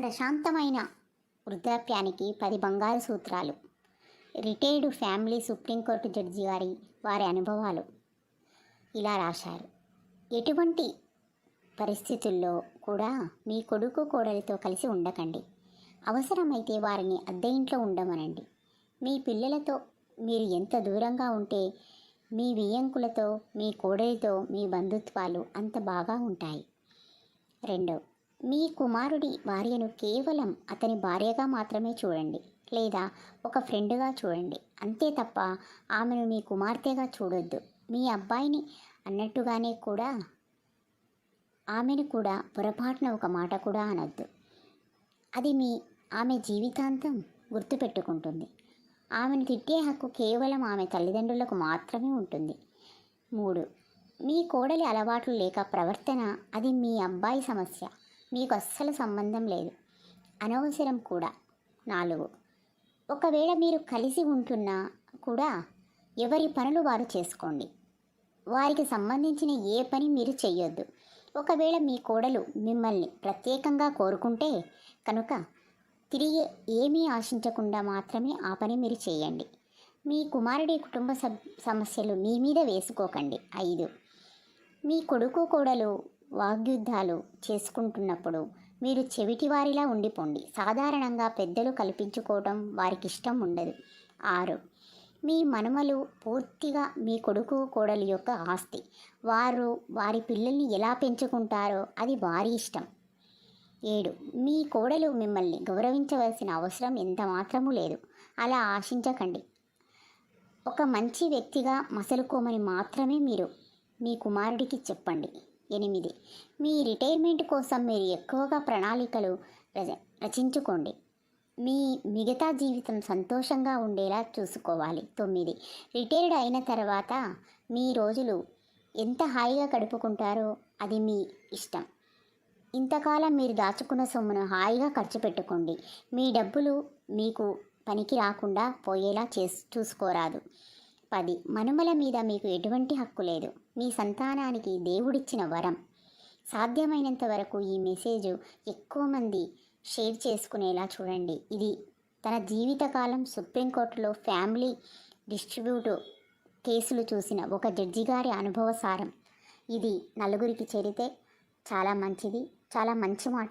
ప్రశాంతమైన వృద్ధాప్యానికి పది బంగారు సూత్రాలు. రిటైర్డ్ ఫ్యామిలీ సుప్రీంకోర్టు జడ్జి గారి వారి అనుభవాలు ఇలా రాశారు. ఎటువంటి పరిస్థితుల్లో కూడా మీ కొడుకు కోడలితో కలిసి ఉండకండి. అవసరమైతే వారిని అద్దె ఇంట్లో ఉండమనండి. మీ పిల్లలతో మీరు ఎంత దూరంగా ఉంటే మీ వియ్యంకులతో మీ కోడలితో మీ బంధుత్వాలు అంత బాగా ఉంటాయి. రెండవ మీ కుమారుడి భార్యను కేవలం అతని భార్యగా మాత్రమే చూడండి లేదా ఒక ఫ్రెండ్గా చూడండి. అంతే తప్ప ఆమెను మీ కుమార్తెగా చూడొద్దు. మీ అబ్బాయిని అన్నట్టుగానే కూడా ఆమెను కూడా పొరపాటున ఒక మాట కూడా అనొద్దు. అది మీ ఆమె జీవితాంతం గుర్తుపెట్టుకుంటుంది. ఆమెను తిట్టే హక్కు కేవలం ఆమె తల్లిదండ్రులకు మాత్రమే ఉంటుంది. మూడు మీ కోడలి అలవాట్లు లేక ప్రవర్తన అది మీ అబ్బాయి సమస్య. మీకు అస్సలు సంబంధం లేదు. అనవసరం కూడా. నాలుగు. ఒకవేళ మీరు కలిసి ఉంటున్నా కూడా ఎవరి పనులు వారు చేసుకోండి. వారికి సంబంధించిన ఏ పని మీరు చేయొద్దు ఒకవేళ మీ కోడలు మిమ్మల్ని ప్రత్యేకంగా కోరుకుంటే కనుక తిరిగి ఏమీ ఆశించకుండా మాత్రమే ఆ పని మీరు చేయండి. మీ కుమారుడి కుటుంబ సబ్ సమస్యలు మీ మీద వేసుకోకండి. ఐదు. మీ కొడుకు కోడలు వాగ్యుద్ధాలు చేసుకుంటున్నప్పుడు మీరు చెవిటివారిలా ఉండిపోండి. సాధారణంగా పెద్దలు కల్పించుకోవడం వారికి ఇష్టం ఉండదు. ఆరు. మీ మనుమలు పూర్తిగా మీ కొడుకు కోడలి యొక్క ఆస్తి. వారు వారి పిల్లల్ని ఎలా పెంచుకుంటారో అది వారి ఇష్టం. ఏడు. మీ కోడలు మిమ్మల్ని గౌరవించవలసిన అవసరం ఎంత మాత్రమూ లేదు. అలా ఆశించకండి. ఒక మంచి వ్యక్తిగా మసలుకోమని మాత్రమే మీరు మీ కుమారుడికి చెప్పండి. ఎనిమిది. మీ రిటైర్మెంట్ కోసం మీరు ఎక్కువగా ప్రణాళికలు రచ రచించుకోండి. మీ మిగతా జీవితం సంతోషంగా ఉండేలా చూసుకోవాలి. తొమ్మిది. రిటైర్డ్ అయిన తర్వాత మీ రోజులు ఎంత హాయిగా గడుపుకుంటారో అది మీ ఇష్టం. ఇంతకాలం మీరు దాచుకున్న సొమ్మును హాయిగా ఖర్చు పెట్టుకోండి. మీ డబ్బులు మీకు పనికి రాకుండా పోయేలా చేస్ చూసుకోరాదు. పది. మనుమల మీద మీకు ఎటువంటి హక్కు లేదు. మీ సంతానానికి దేవుడిచ్చిన వరం. సాధ్యమైనంత వరకు ఈ మెసేజ్ ఎక్కువ మంది షేర్ చేసుకునేలా చూడండి. ఇది తన జీవితకాలం సుప్రీంకోర్టులో ఫ్యామిలీ డిస్ట్రిబ్యూట్ కేసులు చూసిన ఒక జడ్జి గారి అనుభవ సారం. ఇది నలుగురికి చేరితే చాలా మంచిది. చాలా మంచి మాట.